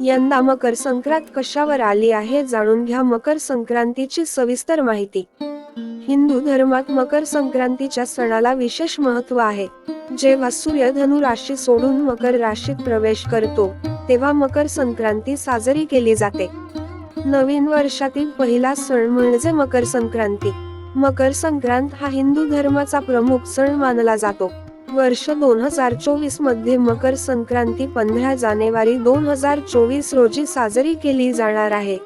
यंदा मकर संक्रांत कशावर आली आहे जाणून घ्या. मकर संक्रांतीची सविस्तर माहिती. हिंदू धर्मात मकर संक्रांतीच्या सणाला विशेष महत्त्व आहे. जेव्हा सूर्य धनु राशी सोडून मकर राशीत प्रवेश करतो तेव्हा मकर संक्रांती साजरी केली जाते. नवीन वर्षातील पहिला सण म्हणजे मकर संक्रांती. मकर संक्रांत हा हिंदू धर्माचा प्रमुख सण मानला जातो. वर्ष दोन हजार चोवीसमध्ये मकर संक्रांती पंधरा जानेवारी दोन हजार चोवीस रोजी साजरी केली जाणार आहे.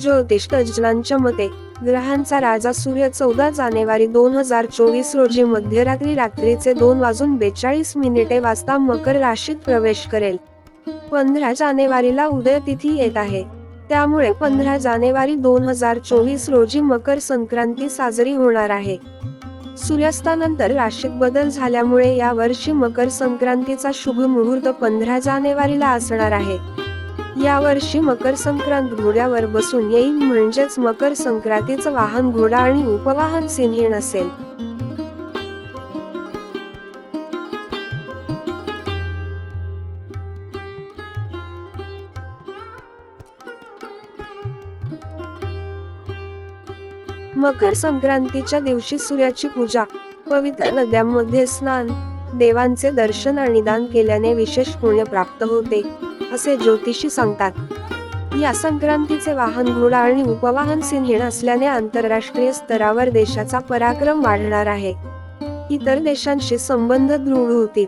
ज्योतिष तज्ज्ञांच्या मते ग्रहांचा राजा सूर्य चौदा जानेवारी दोन हजार चोवीस रोजी मध्यरात्री रात्रीचे दोन वाजून बेचाळीस मिनिटे वाजता मकर राशीत प्रवेश करेल. पंधरा जानेवारीला उदय तिथी येत आहे. त्यामुळे पंधरा जानेवारी दोन हजार चोवीस रोजी मकर संक्रांती साजरी होणार आहे. सूर्यास्तानंतर राशीत बदल झाल्यामुळे या वर्षी मकर संक्रांतीचा शुभ मुहूर्त पंधरा जानेवारीला असणार आहे. या वर्षी मकर संक्रांत घोड्यावर बसून येईल म्हणजेच मकर संक्रांतीचं वाहन घोडा आणि उपवाहन सिंहीण असेल. मकर संक्रांतीच्या दिवशी सूर्याची पूजा पवित्र नद्यांमध्ये स्नान देवांचे दर्शन आणि दान केल्याने विशेष पुण्य प्राप्त होते असे ज्योतिषी सांगतात. या संक्रांतीचे वाहन घोडा आणि उपवाहन सिंहीण असल्याने आंतरराष्ट्रीय स्तरावर देशाचा पराक्रम वाढणार आहे. इतर देशांशी संबंध दृढ होतील.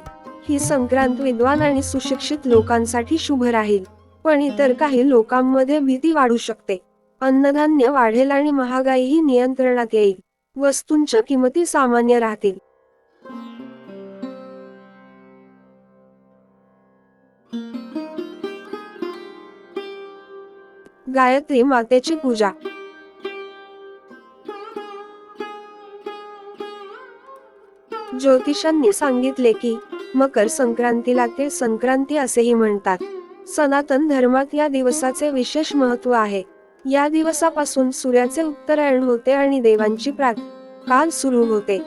ही संक्रांत विद्वान आणि सुशिक्षित लोकांसाठी शुभ राहील. पण इतर काही लोकांमध्ये भीती वाढू शकते. अन्नधान्य वाढेल आणि महागाईही नियंत्रणात येईल. वस्तूंच्या किमती सामान्य राहतील. गायत्री मातेची पूजा. ज्योतिषांनी सांगितले की मकर संक्रांतीला ते संक्रांती असेही म्हणतात. सनातन धर्मात या दिवसाचे विशेष महत्त्व आहे. या दिवसापासून सूर्याचे उत्तरायण होते आणि देवांची प्रात काल सुरू होते.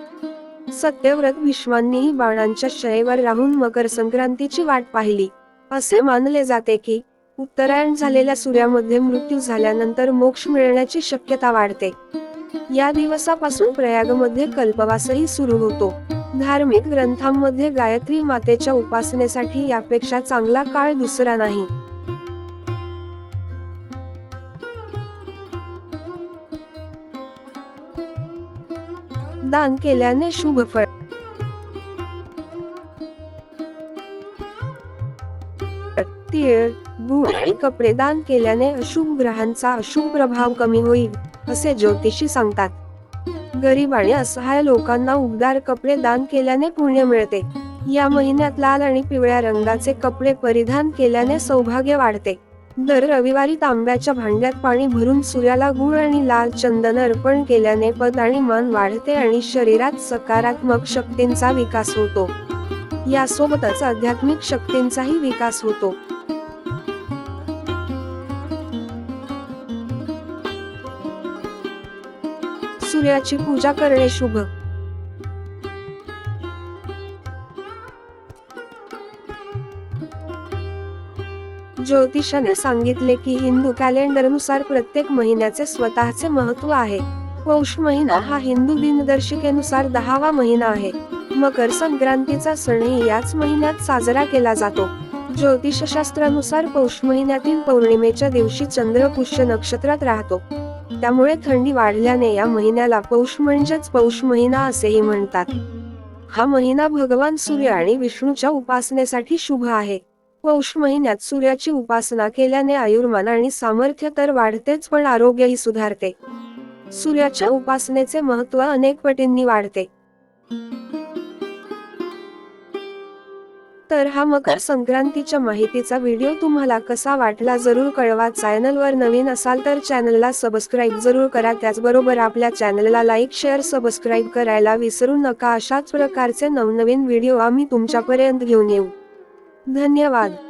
सत्यव्रत भीष्मांनीही बाणांच्या शयेवर राहून मकर संक्रांतीची वाट पाहिली. असे मानले जाते की उत्तरायण झालेल्या सूर्यामध्ये मृत्यू झाल्यानंतर मोक्ष मिळण्याची शक्यता वाढते. या दिवसापासून प्रयागमध्ये कल्पवासही सुरू होतो. धार्मिक ग्रंथांमध्ये गायत्री मातेच्या उपासनेसाठी यापेक्षा चांगला काळ दुसरा नाही. दान केल्याने शुभ फळ. तीळ गुळ आणि कपडे दान केल्याने अशुभ ग्रहांचा अशुभ प्रभाव कमी होईल असे ज्योतिषी सांगतात. गरीब आणि असहाय लोकांना उबदार कपडे दान केल्याने पुण्य मिळते. या महिन्यात लाल आणि पिवळ्या रंगाचे कपडे परिधान केल्याने सौभाग्य वाढते. दर रविवारी तांब्याच्या भांड्यात पाणी भरून सूर्याला गुळ आणि लाल चंदन अर्पण केल्याने पद आणि मन वाढते आणि शरीरात सकारात्मक शक्तींचा विकास होतो. यासोबतच आध्यात्मिक शक्तींचाही विकास होतो. सूर्याची पूजा करणे शुभ. ज्योतिषाने सांगितले की हिंदू कॅलेंडरनुसार प्रत्येक महिन्याचे स्वतःचे महत्त्व आहे. पौष महिना हा हिंदू दिनदर्शिकेनुसार दहावा महिना आहे. मकर संक्रांतीचा सणही याच महिन्यात साजरा केला जातो. ज्योतिषशास्त्रानुसार पौष महिन्यातील पौर्णिमेच्या दिवशी चंद्र पुष्य नक्षत्रात राहतो. त्यामुळे थंडी वाढल्याने या महिन्याला पौष म्हणजेच पौष महिना असेही म्हणतात. हा महिना भगवान सूर्य आणि विष्णूच्या उपासनेसाठी शुभ आहे. पौष महिन्यात सूर्याची उपासना केल्याने आयुर्मान आणि सामर्थ्य तर वाढतेच पण आरोग्यही सुधारते. सूर्याच्या उपासनेचे महत्त्व अनेक पटींनी वाढते. तर हा मकर संक्रांतीच्या माहितीचा व्हिडिओ तुम्हाला कसा वाटला जरूर कळवा. चॅनलवर नवीन असाल तर चॅनलला सबस्क्राईब जरूर करा. त्याचबरोबर आपल्या चॅनलला लाईक शेअर सबस्क्राईब करायला विसरू नका. अशाच प्रकारचे नवनवीन व्हिडिओ आम्ही तुमच्यापर्यंत घेऊन येऊ. धन्यवाद.